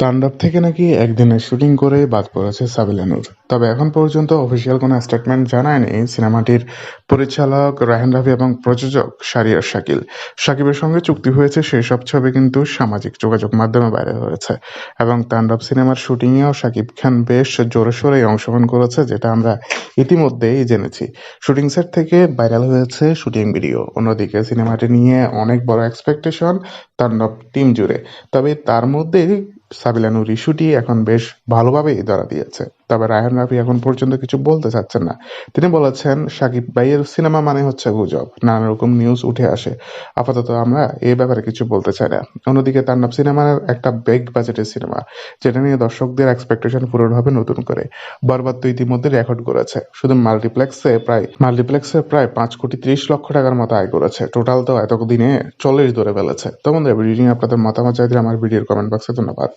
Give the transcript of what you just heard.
তাণ্ডব থেকে নাকি একদিনের শুটিং করেই বাদ পড়েছে সাবিলা নূর। তবে এখন পর্যন্ত অফিসিয়াল কোনো স্টেটমেন্ট জানায়নি সিনেমাটির পরিচালক রাহেন রাফি এবং প্রযোজক শারিয়ার শাকিল। শাকিবের সঙ্গে চুক্তি হয়েছে সেই সব ছবি কিন্তু সামাজিক যোগাযোগ মাধ্যমে বাইরে হয়েছে। এবং তাণ্ডব সিনেমার শুটিংয়েও শাকিব খান বেশ জোরে সোরেই অংশগ্রহণ করেছে, যেটা আমরা ইতিমধ্যেই জেনেছি। শুটিং সেট থেকে ভাইরাল হয়েছে শুটিং ভিডিও। অন্যদিকে সিনেমাটি নিয়ে অনেক বড় এক্সপেকটেশন তাণ্ডব টিম জুড়ে। তবে তার মধ্যেই সাবিলা নূর ইস্যুটি এখন বেশ ভালোভাবেই ধরা দিয়েছে। তবে রায়হান রাফি এখন পর্যন্ত কিছু বলতে চাচ্ছেন না। তিনি বলেছেন, সাকিব ভাইয়ের সিনেমা মানে হচ্ছে গুজব। নানা রকম নিউজ উঠে আসে। আপাতত আমরা এ ব্যাপারে কিছু বলতে চাই না। অন্যদিকে তাণ্ডব সিনেমার একটা বেগ বাজেটের সিনেমা, যেটা নিয়ে দর্শকদের এক্সপেকটেশন পূরণ হবে নতুন করে। বরবাদ তো ইতিমধ্যে রেকর্ড করেছে শুধু মাল্টিপ্লেক্সে প্রায় মাল্টিপ্লেক্সে প্রায় পাঁচ কোটি ত্রিশ লক্ষ টাকার মতো আয় করেছে। টোটাল তো এতদিনে চল্লিশ ধরে ফেলেছে। তো বন্ধুরা ভিডিও নিয়ে আপনাদের মতামত চাইলে আমার ভিডিওর কমেন্ট বক্সে ধন্যবাদ।